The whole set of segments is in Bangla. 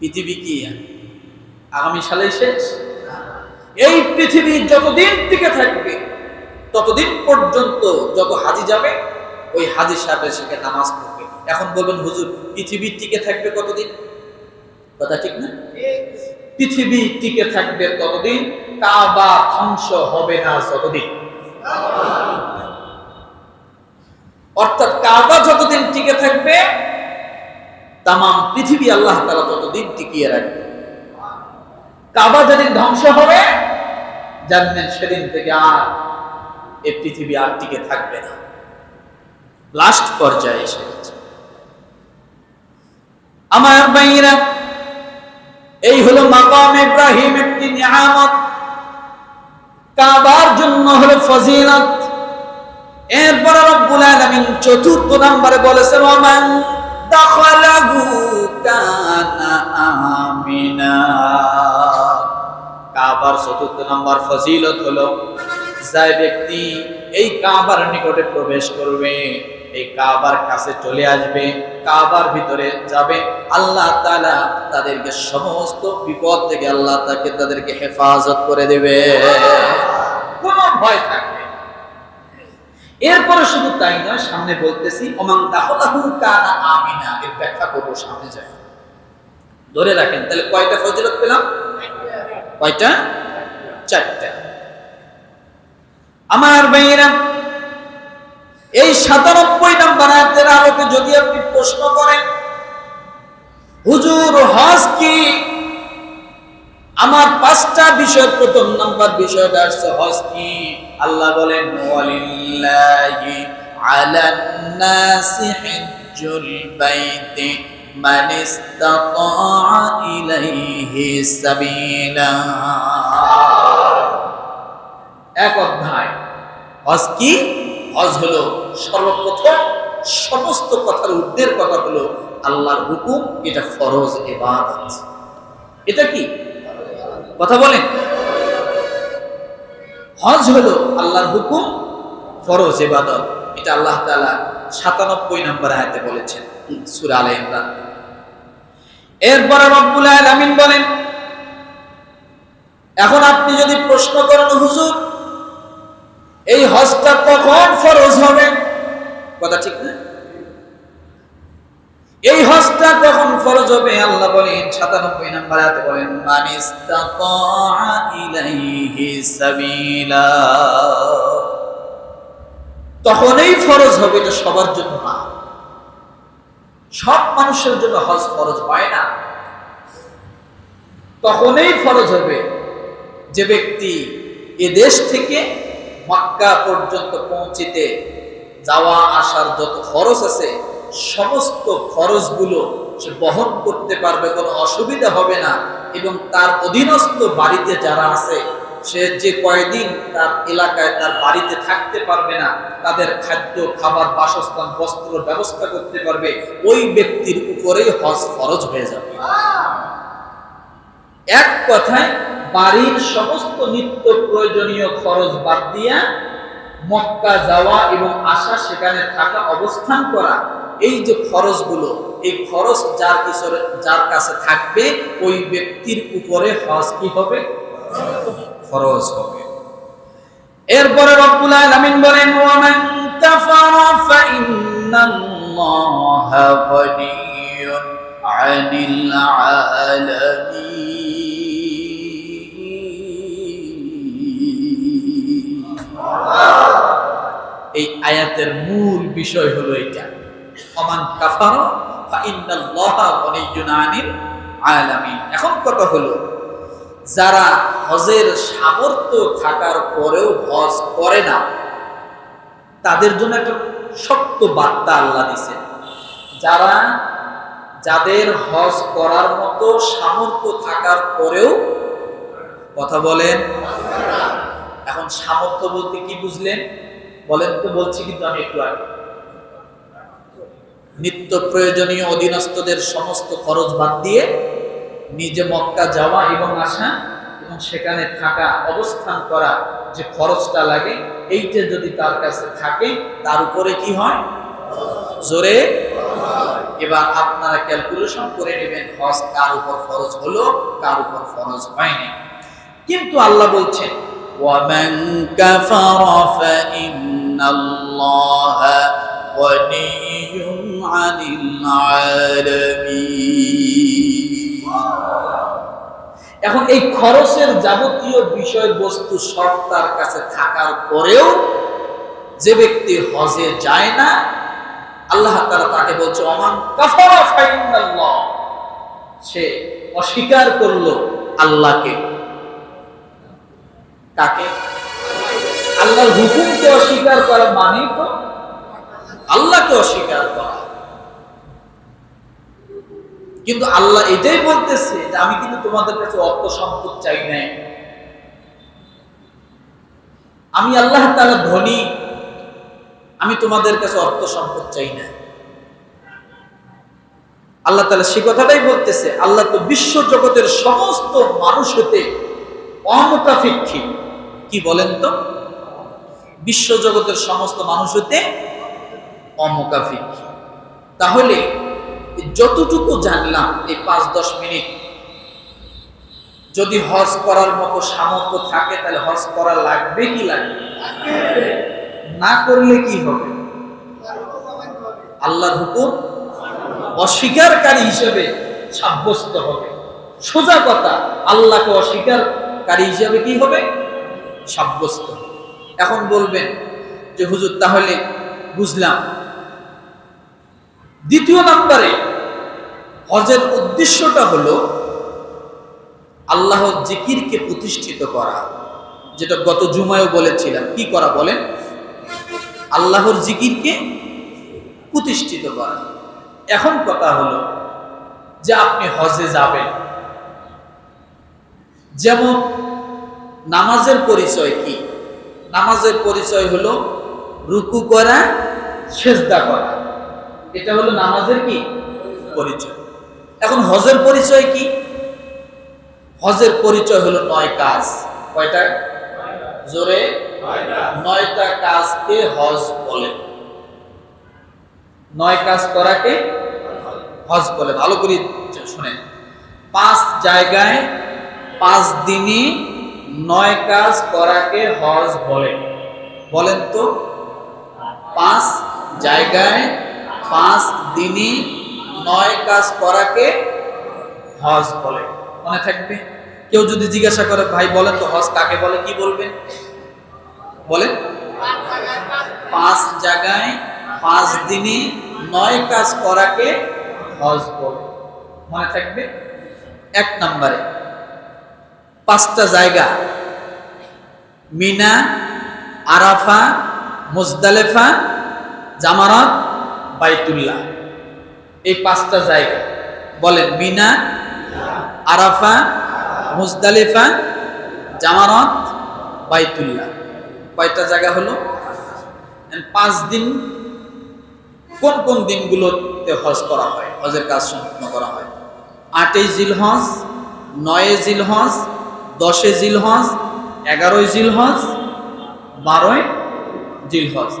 পৃথিবী কি? আগামী সালে শেষ? এই পৃথিবী যতদিন টিকে থাকবে, ততদিন পর্যন্ত যত হাজি যাবে, ওই হাজি সাহেবের সেখানে নামাজ পড়বে। এখন বলবেন, হুজুর, পৃথিবী টিকে থাকবে কতদিন? কথা ঠিক না? পৃথিবী টিকে থাকবে ততদিন, কাবা ধ্বংস হবে না যতদিন। অর্থাৎ কাবা যতদিন টিকে থাকবে তাম পৃথিবী আল্লাহ তালা ততদিন টিকিয়ে রাখবে। কাবা যেদিন ধ্বংস হবে, জানবেন সেদিন থেকে আর এ পৃথিবী আর টিকে থাকবে না। লাস্ট পর্যায়ে এসে গেছে। আমার ভাইরা এই হলো মাকাম ইব্রাহিম একটি নিয়ামত। কাবার জন্য হলো ফজিলত। এরপর রব্বুল আলামিন চতুর্থ নম্বরে বলেছেন ওমান দাখালাহু কানা আমিনা কাবার চতুর্থ নম্বর ফজিলত হলো, যে ব্যক্তি এই কাবার নিকটে প্রবেশ করবে, এই কাবার কাছে চলে আসবে, কাবার ভিতরে যাবে, আল্লাহ তাআলা তাদেরকে সমস্ত বিপদ থেকে আল্লাহ তাকে তাদেরকে হেফাজত করে দেবে কোনো ভয় থাকবে না। এরপরে শুধু তাই নয়, সামনে বলতেছি কানা আমিনা, এর ব্যাখ্যা করব, সামনে যাই। ধরে রাখেন, তাহলে কয়টা ফজিলত পেলাম? কয়টা? চারটা। আমার ভাইয়েরা, এই সাতানব্বই নাম্বার আয়াতের আলোকে যদি আপনি প্রশ্ন করেন, হুজুর হজ কি আমার পাঁচটা বিষয়ের প্রথম নাম্বার বিষয়টা আসছে হজ কি? আল্লাহ বলেন এক অধ্যায়। হজ কি? হজ হলো সর্বপ্রথম সমস্ত কথার ঊর্ধ্বের কথা হলো আল্লাহর হুকুম, এটা ফরজ ইবাদত। এটা কি? কথা বলেন। হজ হলো আল্লাহর হুকুম, ফরজ ইবাদত। এটা আল্লাহ তাআলা সাতানব্বই নম্বর আয়াতে বলেছেন, সূরা আলে ইমরান। এরপরে রব্বুল আলামিন বলেন, এখন আপনি যদি প্রশ্ন করেন, হুজুর, এই হজটা কখন ফরজ হবে? কথা ঠিক না? এই হজটা কখন ফরজ হবে? আল্লাহ বলেন, সাতানব্বই নাম্বার আয়াতে বলেন ইলাইহি সাবিলা। তখনই ফরজ হবে, এটা সবার জন্য না। সব মানুষের জন্য হজ ফরজ হয় না। তখনই ফরজ হবে যে ব্যক্তি এ দেশ থেকে মক্কা পর্যন্ত পৌঁছিতে যাওয়া, আসার যত খরচ আছে সমস্ত খরচগুলো সে বহন করতে পারবে, কোনো অসুবিধা হবে না। এবং তার অধীনস্থ বাড়িতে যারা আছে, সে যে কয়দিন তার এলাকায়, তার বাড়িতে থাকতে পারবে না, তাদের খাদ্য, খাবার, বাসস্থান, বস্ত্র ব্যবস্থা করতে পারবে, ওই ব্যক্তির উপরেই হজ ফরজ হয়ে যাবে। এক কথায়, বাড়ির সমস্ত নিত্য প্রয়োজনীয় খরচ বাদ দিয়া মক্কা যাওয়া এবং আসা, সেখানে থাকা, অবস্থান করা এই যে খরচগুলো, এই খরচ যার কিশোরে যার কাছে থাকবে, ওই ব্যক্তির উপরে হজ কি হবে? ফরজ হবে। এরপরে রব্বুল আলামিন বলেন, ওয়ামান কাফারা ফাইন্নাল্লাহা গনিয়্যুন আনিল আলামিন। এই আয়াতের মূল বিষয় হলো এটা। অমান কাফারা এখন কথা হলো, যারা হজের সামর্থ্য থাকার পরেও হজ করে না, তাদের জন্য একটা শক্ত বার্তা আল্লাহ দিছে। যারা যাদের হজ করার মতো সামর্থ্য থাকার পরেও কথা বলেন। এখন সামর্থ্য বলতে কি বুঝলেন? বলেন তো, বলছি কিন্তু আমি একটু আগে। নিত্য প্রয়োজনীয় অধীনস্থদের সমস্ত খরচ বাদ দিয়ে নিজে মক্কা যাওয়া এবং আসা এবং সেখানে থাকা অবস্থান করা যে খরচটা লাগে এইটা যদি তার কাছে থাকে তার উপরে কি হয় জোরে এবার আপনারা ক্যালকুলেশন করে নেবেন হজ কার উপর ফরজ হলো কার উপর ফরজ হয়নি কিন্তু আল্লাহ বলছেন ومن كفر فإن الله غني عن العالمين এখন এই খরচের যাবতীয় বিষয়বস্তু সব তার কাছে থাকার পরেও যে ব্যক্তি হজে যায় না আল্লাহ তাআলা তাকে বলছে অমান কাফারা ফাইনাল্লাহ সে অস্বীকার করলো আল্লাহকে কাকে আল্লাহর হুকুমকে অস্বীকার করা মানে তো আল্লাহকে অস্বীকার করা কিন্তু আল্লাহ এটাই বলতেছে যে আমি কিন্তু তোমাদের কাছে অর্থ সম্পদ চাই নাই। আমি আল্লাহ তাআলা ধনী, আমি তোমাদের কাছে অর্থ সম্পদ চাই না আল্লাহ তাআলা সে কথাটাই বলতেছে, আল্লাহ তো বিশ্ব জগতের সমস্ত মানুষ হতে অমুকাফিক্ষী কি বলেন তো? বিশ্ব জগতের সমস্ত মানুষ হতে অমুকাফিক্ষী তাহলে যতটুকু জানলাম এই পাঁচ, দশ মিনিট, যদি হজ করার মতো সামর্থ্য থাকে, তাহলে হজ করা লাগবে কি লাগবে না? করলে কি হবে? আল্লাহর হুকুম অস্বীকারী হিসেবে সাব্যস্ত হবে। সোজা কথা, আল্লাহকে অস্বীকারী হিসেবে কি হবে? সাব্যস্ত এখন বলবেন যে, হুজুর, তাহলে বুঝলাম দ্বিতীয় নম্বরে, হজের উদ্দেশ্যটা হলো আল্লাহর জিকিরকে প্রতিষ্ঠিত করা, যেটা গত জুমায়ও বলেছিলাম। কি করা বলেন? আল্লাহর জিকিরকে প্রতিষ্ঠিত করা। এখন কথা হলো যে আপনি হজে যাবেন। যেমন নামাজের পরিচয় কি? নামাজের পরিচয় হলো রুকু করা, সেজদা করা। এটা হলো নামাজের কি? পরিচয়। এখন হজের পরিচয় কি? হজের পরিচয় হলো নয় কাজ। কয়টা? জোরে? নয়টা কাজকে হজ বলে। নয় কাজ করাকে হজ বলে। ভালো করে শুনেন। পাঁচ জায়গায়, পাঁচ দিনই নয় কাজ করাকে হজ বলে। বলেন তো। পাঁচ জায়গায় পাঁচ দিনই নয় কাজ করাকে হজ বলে। মনে থাকবে? কেউ যদি জিজ্ঞাসা করে, ভাই, বলেন তো হজ কাকে বলে? কি বলবেন? বলেন। পাঁচ জায়গায় পাঁচ দিনই নয় কাজ করাকে হজ বলে। মনে থাকবে? এক নম্বরে, পাঁচটা জায়গা, মিনা, আরাফা, মুজদালেফা জামারত বাইতুল্লাহ। এই পাঁচটা জায়গা। বলেন, Mina, Arafah, Muzdalifah Jamarat Baitullah. কয়টা জায়গা হলো? পাঁচ দিন কোন কোন দিনগুলোতে হজ করা হয়? হজের কাজ সম্পূর্ণ করা হয়। আটই নয় জিল হজ দশে জিল হজ এগারোই জিল হজ বারোই জিল হজ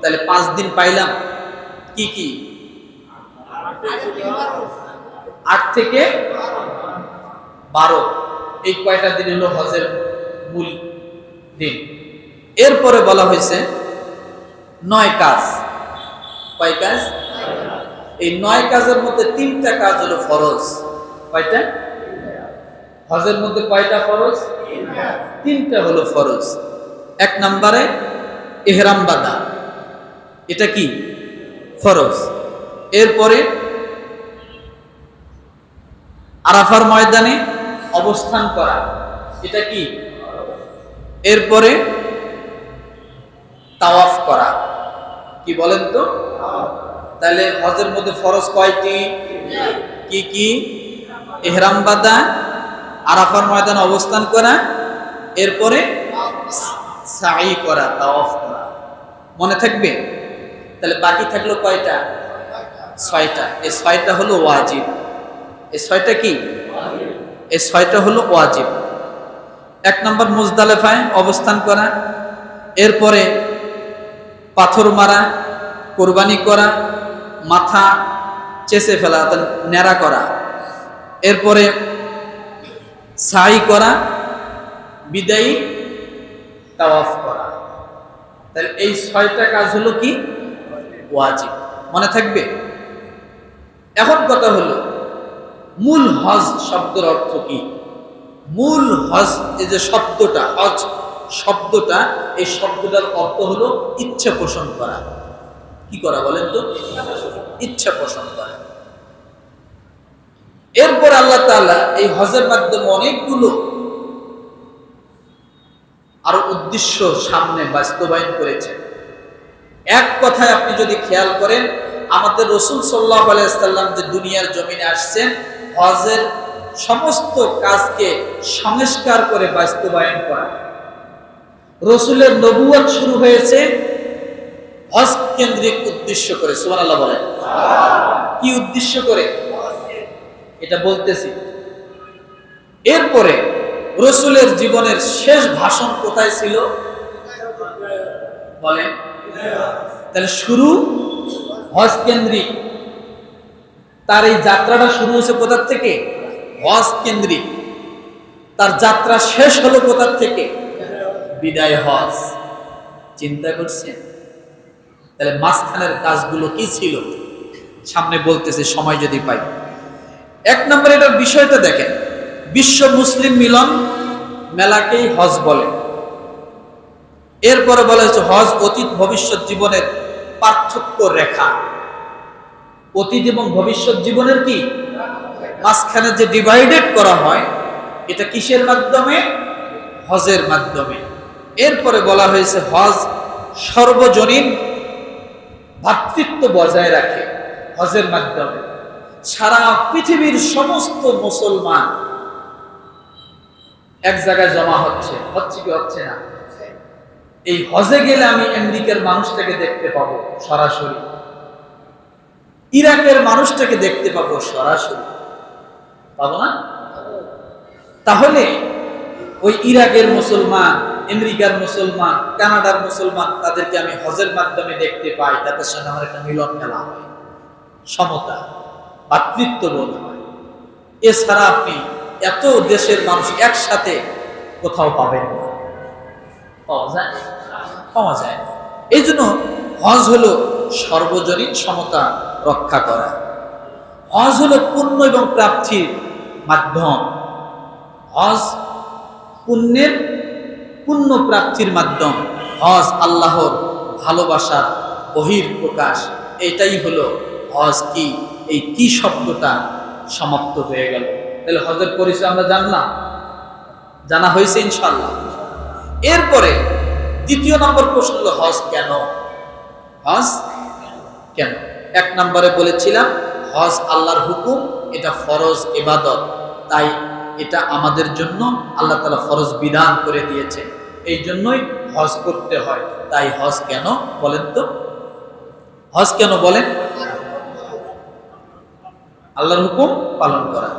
তাহলে পাঁচ দিন পাইলাম। কি কি? আট থেকে বারো। এই কয়টা দিন হলো হজের মূল দিন। এরপরে বলা হয়েছে নয় কাজ। কয় কাজ? এই নয় কাজের মধ্যে তিনটা কাজ হলো ফরজ। কয়টা? হজের মধ্যে কয়টা ফরজ? তিনটা হলো ফরজ। এক নম্বরে এহরাম বাদা এটা কি? ফরজ। এরপরে আরাফার ময়দানে অবস্থান করা, এটা কি? এরপরে তাওয়াফ করা। কি বলেন তো? তাহলে হজের মধ্যে ফরজ কয়টি? কি কি? এহরাম বাদা আরাফার ময়দানে অবস্থান করা, এরপরে সাই করা, তাওয়াফ করা। মনে থাকবে? তাহলে বাকি থাকল কয়টা? ছয়টা। এই ছয়টা হলো ওয়াজিব। এই ছয়টা কি? এই ছয়টা হলো ওয়াজিব। এক নম্বর মুজদালেফায় অবস্থান করা, এরপরে পাথর মারা, কোরবানি করা, মাথা চেঁচে ফেলা ন্যাড়া করা। এরপরে সাই করা, বিদায়ী তাওয়াফ করা। তাহলে এই ছয়টা কাজ হলো কি? ওয়াজিব। মনে থাকবে? এখন কথা হলো, মূল হজ শব্দের অর্থ কি? মূল হজ, এই যে শব্দটা, হজ শব্দটা, এই শব্দটার অর্থ হলো ইচ্ছা পোষণ করা। কি করা বলেন তো? ইচ্ছা পোষণ করা। এরপর আল্লাহ তাআলা এই হজের মাধ্যমে অনেকগুলো আরও উদ্দেশ্য সামনে বাস্তবায়ন করেছেন। এক কথায় আপনি যদি খেয়াল করেন, আমাদের রসুল সাল্লাহ আলাইসাল্লাম যে দুনিয়ার জমিনে আসছেন, হজের সমস্ত কাজকে সংস্কার করে বাস্তবায়ন করা। রসুলের নবুয়ত শুরু হয়েছে হজ কেন্দ্রিক উদ্দেশ্য করে সুমান আল্লাহ বলেন। কি উদ্দেশ্য করে? এটা বলতেছি। এরপরে রসুলের জীবনের শেষ ভাষণ কোথায় ছিল? বলেন। তাহলে শুরু হজ কেন্দ্রিক। তার এই যাত্রাটা শুরু হয়েছে কোথার থেকে? হজ কেন্দ্রিক। তার যাত্রা শেষ হলো কোথার থেকে? বিদায় হজ। চিন্তা করছেন? তাহলে মাঝখানের কাজগুলো কি ছিল? সামনে বলতেছে, সময় যদি পাই। এক নম্বর এটার বিষয়টা দেখেন। বিশ্ব মুসলিম মিলন মেলাকেই হজ বলে। এরপরে বলা হয়েছে, হজ অতীত ভবিষ্যৎ জীবনের পার্থক্য রেখা। অতীত এবং ভবিষ্যৎ জীবনের কি? মাঝখানে যে ডিভাইডেড করা হয়, এটা কিসের মাধ্যমে? হজের মাধ্যমে। এরপরে বলা হয়েছে, হজ সর্বজনীন ভ্রাতৃত্ব বজায় রাখে হজের মাধ্যমে। সারা পৃথিবীর সমস্ত মুসলমান এক জায়গায় জমা হচ্ছে হচ্ছে কি হচ্ছে না? এই হজে গেলে আমি আমেরিকার মানুষটাকে দেখতে পাবো সরাসরি। ইরাকের মানুষটাকে দেখতে পাবো সরাসরি। পাবো না? তাহলে ওই ইরাকের মুসলমান, আমেরিকার মুসলমান, কানাডার মুসলমান, তাদেরকে আমি হজের মাধ্যমে দেখতে পাই। তাদের সঙ্গে আমার একটা মিলন মেলা হয়। সমতা ভাতৃত্ববোধ হয়। এছাড়া আপনি এত দেশের মানুষ একসাথে কোথাও পাবেন না। পাওয়া যায়। এই জন্য হজ হলো সর্বজনীন সমতা রক্ষা করা। হজ হলো পুণ্য এবং প্রাপ্তির মাধ্যম। হজ পুণ্যের পুণ্য প্রাপ্তির মাধ্যম। হজ আল্লাহর ভালোবাসার বহির প্রকাশ এটাই হলো হজ কি? এই কি শব্দটা সমাপ্ত হয়ে গেল। তাহলে হজের পরিচয় আমরা জানলাম। জানা হয়েছে ইনশাল্লাহ এরপরে দ্বিতীয় নম্বর প্রশ্ন হলো, হজ কেন? হজ কেন? এক নম্বরে বলেছিলাম, হজ আল্লাহর হুকুম, এটা ফরজ ইবাদত। তাই এটা আমাদের জন্য আল্লাহ তালা ফরজ বিধান করে দিয়েছে। এই জন্যই হজ করতে হয়। তাই হজ কেন বলেন তো? হজ কেন বলেন? আল্লাহর হুকুম পালন করা।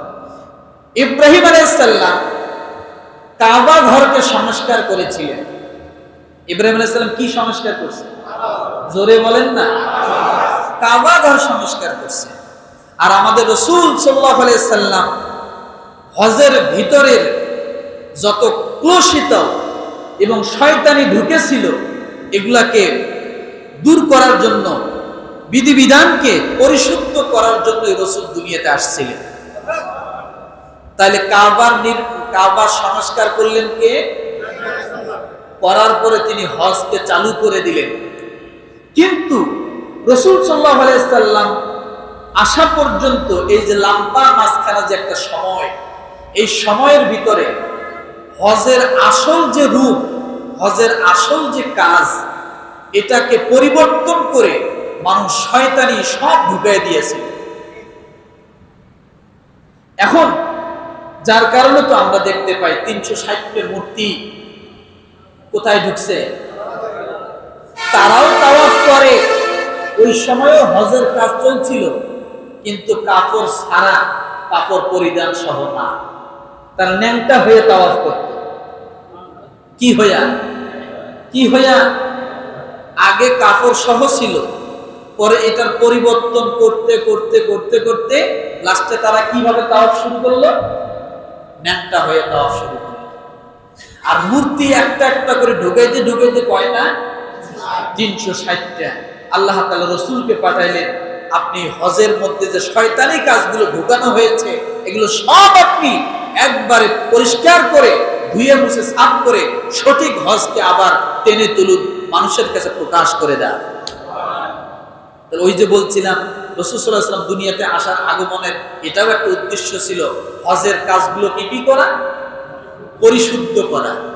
ইব্রাহিম আলাইসাল্লাম কাবা ঘরকে সংস্কার করেছিলেন। ইব্রাহিম আলাইসাল্লাম কি সংস্কার করছে? জোরে বলেন না। কাবা ঘর সংস্কার করছে। আর আমাদের রসুল সাল্লাহ আলাইসাল্লাম হজের ভিতরের যত ক্লোশিত এবং শয়তানি ঢুকেছিল, এগুলাকে দূর করার জন্য, বিধিবিধানকে পরিশুদ্ধ করার জন্য রসুল দুনিয়াতে আসছিলেন। তাহলে কাবার কাবার সংস্কার করলেন কে? করার পরে তিনি হজকে চালু করে দিলেন। কিন্তু রসুল সাল্লাহ আলাইসাল্লাম আসা পর্যন্ত এই যে লাম্বা মাঝখানে যে একটা সময়, এই সময়ের ভিতরে হজের আসল যে রূপ, হজের আসল যে কাজ, এটাকে পরিবর্তন করে মানুষ শয়তানি সব ঢুকাই দিয়েছে। এখন যার কারণে তো আমরা দেখতে পাই তিনশো ষাটটের মূর্তি কোথায় ঢুকছে? তারাও তাওয়াফ করে। ওই সময়ও হজের কাজ চলছিল, কিন্তু কাপড় ছাড়া, কাপড় পরিধান সহ না। তার ন্যাংটা হয়ে তাওয়াফ করত। কি হইয়া? কি হইয়া? আগে কাপড় সহ ছিল, পরে এটার পরিবর্তন করতে করতে করতে করতে, লাস্টে তারা কীভাবে তাওয়াফ শুরু করল? ন্যাংটা হয়ে তাওয়াফ শুরু করল। আর মূর্তি একটা একটা করে ঢুকাইতে ঢুকাইতে কয়টা? তিনশো ষাটটা। আল্লাহ তালা রসুলকে পাঠাইলেন, আপনি হজের মধ্যে যে শয়তানি কাজগুলো ঢুকানো হয়েছে, এগুলো সব আপনি একবারে পরিষ্কার করে, ধুয়ে মুছে সাফ করে সঠিক হজকে আবার টেনে তুলুন, মানুষের কাছে প্রকাশ করে দেন। ওই যে বলছিলাম রসুলাম দুনিয়াতে আসার আগমনের এটাও একটা উদ্দেশ্য ছিল হজের কাজগুলো কি কি করা? পরিশুদ্ধ করা।